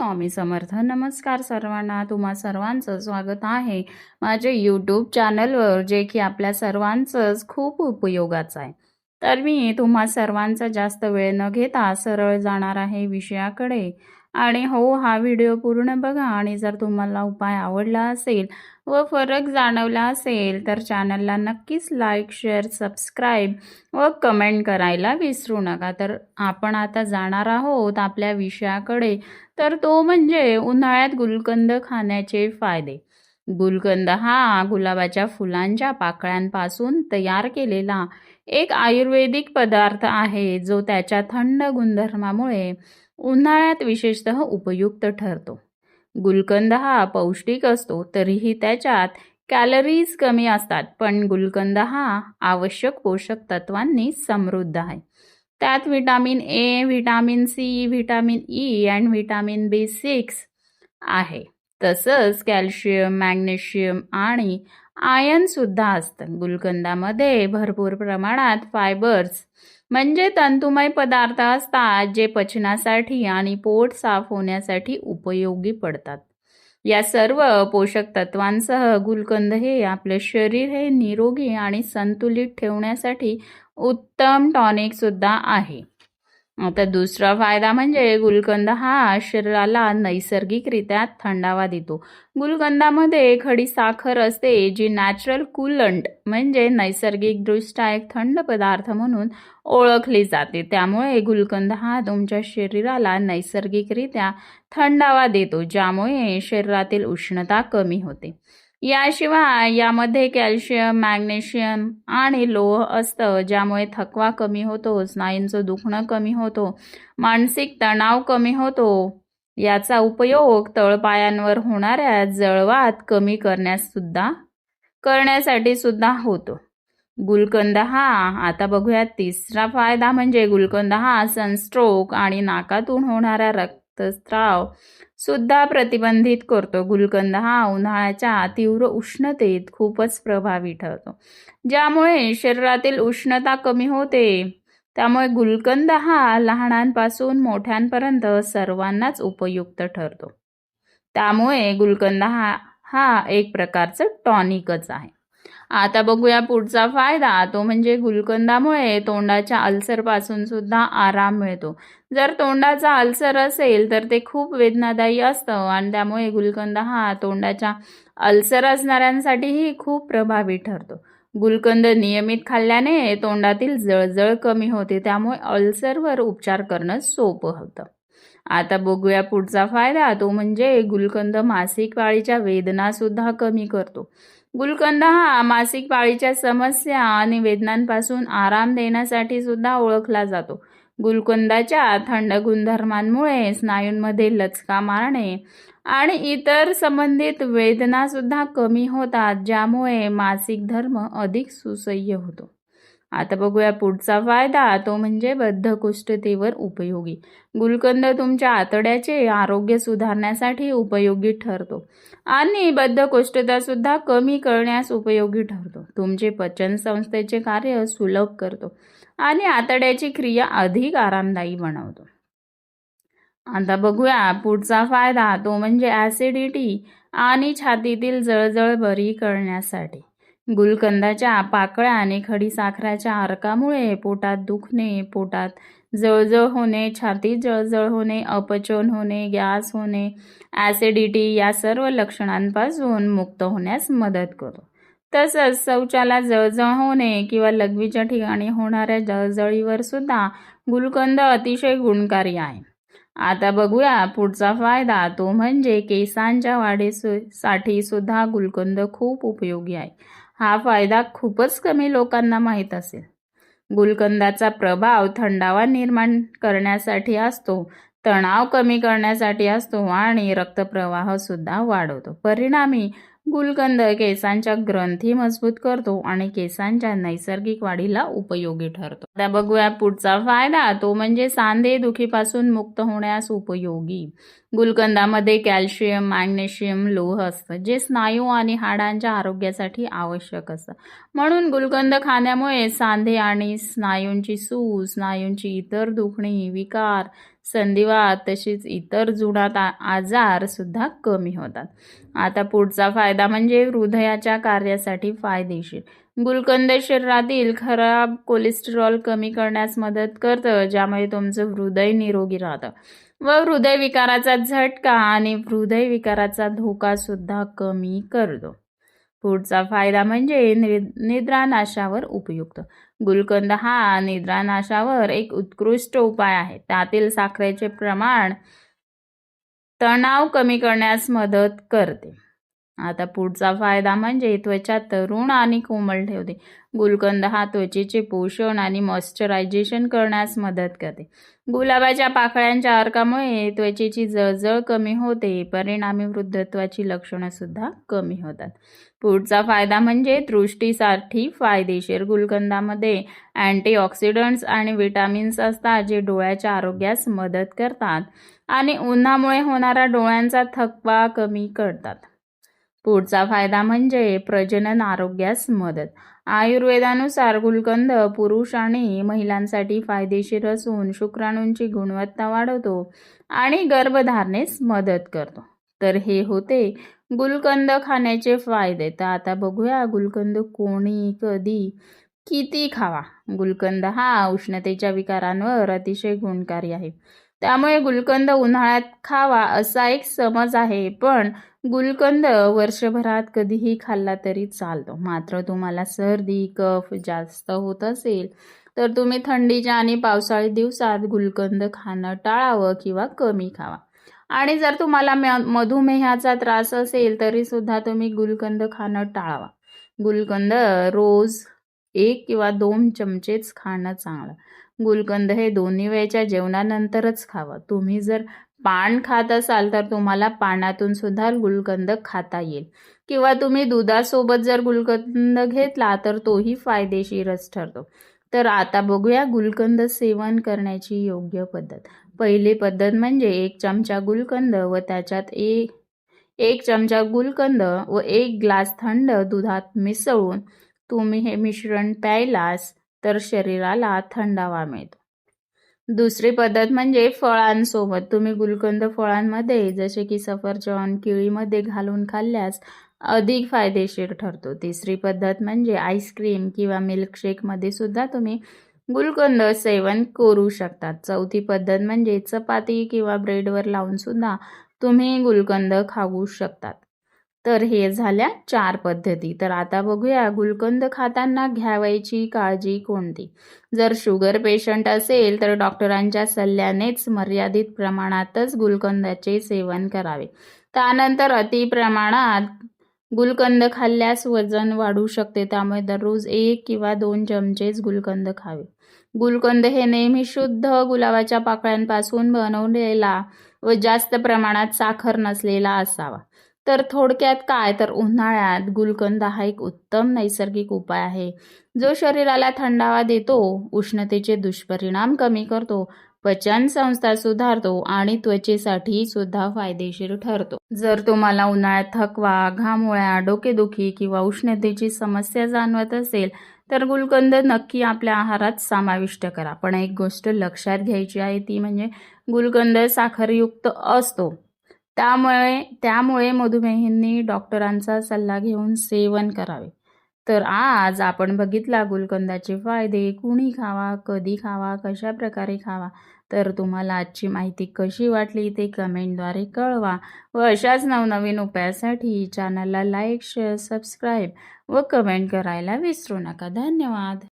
स्वामी समर्थ. नमस्कार सर्वांना तुम्हा सर्वांचं स्वागत आहे माझे यूट्यूब चॅनलवर जे की आपल्या सर्वांचंच खूप उपयोगाचं आहे. तर मी तुम्हा सर्वांचा जास्त वेळ न घेता सरळ जाणार आहे विषयाकडे. आणि हो हा व्हिडिओ पूर्ण बघा आणि जर तुम्हाला उपाय आवडला असेल व फरक जाणवला असेल तर चॅनलला नक्कीच लाईक शेअर सबस्क्राईब व कमेंट करायला विसरू नका. तर आपण आता जाणार आहोत आपल्या विषयाकडे. तर तो म्हणजे उन्हाळ्यात गुलकंद खाण्याचे फायदे. गुलकंद हा गुलाबाच्या फुलांच्या पाकळ्यांपासून तयार केलेला एक आयुर्वेदिक पदार्थ आहे जो त्याच्या थंड गुणधर्मामुळे उन्हाळ्यात विशेषतः उपयुक्त ठरतो. गुलकंद हा पौष्टिक असतो तरीही त्याच्यात कॅलरीज कमी असतात पण गुलकंद हा आवश्यक पोषक तत्वांनी समृद्ध आहे. त्यात vitamin A vitamin C vitamin E and vitamin B six आहे. तसंच कॅल्शियम मॅग्नेशियम आणि आयनसुद्धा असतं. गुलकंदामध्ये भरपूर प्रमाणात फायबर्स म्हणजे तंतुमय पदार्थ असतात जे पचनासाठी आणि पोट साफ होण्यासाठी उपयोगी पडतात. या सर्व पोषक तत्वांसह गुलकंद हे आपले शरीर हे निरोगी आणि संतुलित ठेवण्यासाठी उत्तम टॉनिक सुद्धा आहे. आता दुसरा फायदा म्हणजे गुलकंद हा शरीराला नैसर्गिकरित्या थंडावा देतो. गुलकंदामध्ये खडी साखर असते जी नॅचरल कूलंट म्हणजे नैसर्गिकदृष्ट्या एक थंड पदार्थ म्हणून ओळखली जाते. त्यामुळे गुलकंद हा तुमच्या शरीराला नैसर्गिकरित्या थंडावा देतो ज्यामुळे शरीरातील उष्णता कमी होते. याशिवाय यामध्ये कॅल्शियम मॅग्नेशियम आणि लोह असतं ज्यामुळे थकवा कमी होतो स्नायूंचं दुखणं कमी होतो मानसिक तणाव कमी होतो. याचा उपयोग तळपायांवर होणाऱ्या जळवात कमी करण्यासुद्धा करण्यासाठी सुद्धा होतो. गुलकंद हा आता बघूया तिसरा फायदा म्हणजे गुलकंद हा सनस्ट्रोक आणि नाकातून होणारा रक्तस्त्राव सुद्धा प्रतिबंधित करतो. गुलकंद हा उन्हाळ्याच्या तीव्र उष्णतेत खूपच प्रभावी ठरतो. ज्यामुळे शरीरातील उष्णता कमी होते. त्यामुळे गुलकंद हा लहानांपासून मोठ्यांपर्यंत सर्वांनाच उपयुक्त ठरतो. त्यामुळे गुलकंद हा हा एक प्रकारचं टॉनिकच आहे. आता बघूया पुढचा फायदा. तो म्हणजे गुलकंदामुळे तोंडाच्या अल्सरपासून सुद्धा आराम मिळतो. जर तोंडाचा अल्सर असेल तर ते खूप वेदनादायी असतं आणि त्यामुळे गुलकंद हा तोंडाच्या अल्सर असणाऱ्यांसाठीही खूप प्रभावी ठरतो. गुलकंद नियमित खाल्ल्याने तोंडातील जळजळ कमी होते त्यामुळे अल्सरवर उपचार करणं सोपं होतं. आता बघूया पुढचा फायदा. तो म्हणजे गुलकंद मासिक पाळीच्या वेदनासुद्धा कमी करतो. गुलकंद हा मासिक पाळीच्या समस्या आणि वेदनांपासून आराम देण्यासाठी सुद्धा ओळखला जातो. गुलकंदाच्या थंड गुणधर्मांमुळे स्नायूंमध्ये लचका मारणे आणि इतर संबंधित वेदनासुद्धा कमी होतात ज्यामुळे मासिक धर्म अधिक सुसह्य होतो. आता बघूया पुढचा फायदा. तो म्हणजे बद्धकुष्ठतेवर उपयोगी. गुलकंद तुमच्या आतड्याचे आरोग्य सुधारण्यासाठी उपयोगी ठरतो. आणि बद्धकोष्ठता सुद्धा कमी करण्यास उपयोगी ठरतो. तुमचे पचन संस्थेचे कार्य सुलभ करतो. आणि आतड्याची क्रिया अधिक आरामदायी बनवतो. आता बघूया पुढचा फायदा. तो म्हणजे ॲसिडिटी आणि छातीतील जळजळ बरी करण्यासाठी. गुलकंदाच्या पाकळ्या आणि खडीसाखराच्या अर्कामुळे पोटात दुखणे पोटात जळजळ होणे छातीत जळजळ होणे अपचन होणे गॅस होणे ॲसिडिटी या सर्व लक्षणांपासून मुक्त होण्यास मदत करतो. तसंच शौचाला जळजळ होणे किंवा लघवीच्या ठिकाणी होणाऱ्या जळजळीवर सुद्धा गुलकंद अतिशय गुणकारी आहे. आता बघूया पुढचा फायदा तो म्हणजे केसांच्या वाढीसाठी सुद्धा गुलकंद खूप उपयोगी आहे. हा फायदा खूपच कमी लोकांना माहीत असेल. गुलकंदाचा प्रभाव थंडावा निर्माण करण्यासाठी असतो तणाव कमी करण्यासाठी असतो आणि रक्तप्रवाह सुद्धा वाढवतो. परिणामी गुलकंद केसांच्या ग्रंथी मजबूत करतो आणि केसांच्या नैसर्गिक वाढीला उपयोगी ठरतो. आता बघूया पुढचा फायदा. तो म्हणजे सांधे दुखीपासून मुक्त होण्यास उपयोगी. गुलकंदामध्ये कॅल्शियम मॅग्नेशियम लोह असतं जे स्नायू आणि हाडांच्या आरोग्यासाठी आवश्यक असतं. म्हणून गुलकंद खाण्यामुळे सांधे आणि स्नायूंची सूज स्नायूंची इतर दुखणी विकार संधिवात तसेच इतर जुनात आजार सुद्धा कमी होतात. आता पुढचा फायदा म्हणजे हृदयाच्या कार्यासाठी फायदेशीर. गुलकंद शरीरातील खराब कोलेस्टेरॉल कमी करण्यास मदत करतं ज्यामुळे तुमचं हृदय निरोगी राहतं. व हृदयविकाराचा झटका आणि हृदयविकाराचा धोका सुद्धा कमी करतो. पुढचा फायदा म्हणजे नि निद्रानाशावर उपयुक्त. गुलकंद हा निद्रानाशावर एक उत्कृष्ट उपाय आहे. त्यातील साखरेचे प्रमाण तणाव कमी करण्यास मदत करते. आता पुढचा फायदा म्हणजे त्वचा तरुण आणि कोमल ठेवते. गुलकंद हा त्वचेचे पोषण आणि मॉइश्चरायझेशन करण्यास मदत करते. गुलाबाच्या पाकळ्यांच्या अर्कामुळे त्वचेची जळजळ कमी होते. परिणामी वृद्धत्वाची लक्षणं सुद्धा कमी होतात. पुढचा फायदा म्हणजे दृष्टीसाठी फायदेशीर. गुलकंदामध्ये अँटीऑक्सिडंट्स आणि विटामिन्स असतात जे डोळ्याच्या आरोग्यास मदत करतात आणि उन्हामुळे होणारा डोळ्यांचा थकवा कमी करतात. पुढचा फायदा म्हणजे प्रजनन आरोग्यास मदत. आयुर्वेदानुसार गुलकंद पुरुष आणि महिलांसाठी फायदेशीर असून शुक्राणूंची गुणवत्ता वाढवतो आणि गर्भधारणेस मदत करतो. तर हे होते गुलकंद खाण्याचे फायदे. तर आता बघूया गुलकंद कोणी कधी किती खावा. गुलकंद हा उष्णतेच्या विकारांवर अतिशय गुणकारी आहे. त्यामुळे गुलकंद उन्हाळ्यात खावा असा एक समज आहे. पण गुलकंद वर्षभरात कधीही खाल्ला तरी चालतो. मात्र तुम्हाला सर्दी कफ जास्त होत असेल तर तुम्ही थंडीच्या आणि पावसाळी दिवसात गुलकंद खाणं टाळावं किंवा कमी खावा. आणि जर तुम्हाला मधुमेहाचा त्रास असेल तरी सुद्धा तुम्ही गुलकंद खाणं टाळावा. गुलकंद रोज एक किंवा दोन चमचेच खाणं चांगलं. गुलकंद हे दोन्ही वेळच्या जेवणानंतरच खावं. तुम्ही जर पान खात असाल तर तुम्हाला पानातून सुद्धा गुलकंद खाता येईल. किंवा तुम्ही दुधासोबत जर गुलकंद घेतला तर तोही फायदेशीरच ठरतो. तर आता बघूया गुलकंद सेवन करण्याची योग्य पद्धत. पहिली पद्धत म्हणजे एक चमचा गुलकंद व त्याच्यात एक एक चमचा गुलकंद व एक ग्लास थंड दुधात मिसळून तुम्ही हे मिश्रण प्यायलास तर शरीराला थंडावा मिळतो. दुसरी पद्धत म्हणजे फळांसोबत. तुम्ही गुलकंद फळांमध्ये जसे की सफरचंद केळीमध्ये घालून खाल्ल्यास अधिक फायदेशीर ठरतो. तिसरी पद्धत म्हणजे आईस्क्रीम किंवा मिल्कशेकमध्ये सुद्धा तुम्ही गुलकंद सेवन करू शकतात चौथी पद्धत म्हणजे चपाती किंवा ब्रेडवर लावून सुद्धा तुम्ही गुलकंद खाऊ शकतात. तर हे झाल्या चार पद्धती. तर आता बघूया गुलकंद खाताना घ्यावायची काळजी कोणती? जर शुगर पेशंट असेल तर डॉक्टरांच्या सल्ल्यानेच मर्यादित प्रमाणातच गुलकंदाचे सेवन करावे. त्यानंतर अति प्रमाणात गुलकंद खाल्ल्यास वजन वाढू शकते. त्यामुळे दररोज एक किंवा दोन चमचेच गुलकंद खावे. गुलकंद हे नेहमी शुद्ध गुलाबाच्या पाकळ्यांपासून बनवलेला व जास्त प्रमाणात साखर नसलेला असावा. तर थोडक्यात काय? तर उन्हाळ्यात गुलकंद हा एक उत्तम नैसर्गिक उपाय आहे. जो शरीराला थंडावा देतो उष्णतेचे दुष्परिणाम कमी करतो पचन संस्था सुधारतो आणि त्वचेसाठी सुद्धा फायदेशीर ठरतो. जर तुम्हाला उन्हाळ्यात थकवा घामोळ्या डोकेदुखी किंवा उष्णतेची समस्या जाणवत असेल तर गुलकंद नक्की आपल्या आहारात समाविष्ट करा. पण एक गोष्ट लक्षात घ्यायची आहे ती म्हणजे गुलकंद साखरयुक्त असतो. त्यामुळे त्यामुळे मधुमेहींनी डॉक्टरांचा सल्ला घेऊन सेवन करावे. तर आज आपण बघितला गुलकंदाचे फायदे कुणी खावा कधी खावा कशा प्रकारे खावा तर तुम्हाला आजची माहिती कशी वाटली ते कमेंटद्वारे कळवा व अशाच नवनवीन उपायासाठी चॅनलला लाईक शेअर सबस्क्राईब व कमेंट करायला विसरू नका. धन्यवाद!